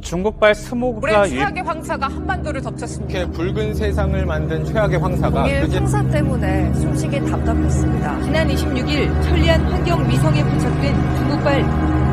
중국발 스모그가 올해 최악의 황사가 한반도를 덮쳤습니다. 이렇게 붉은 세상을 만든 최악의 황사가 동일 그제 황사 때문에 숨쉬기 답답했습니다. 지난 26일 천리안 환경 위성에 부착된 중국발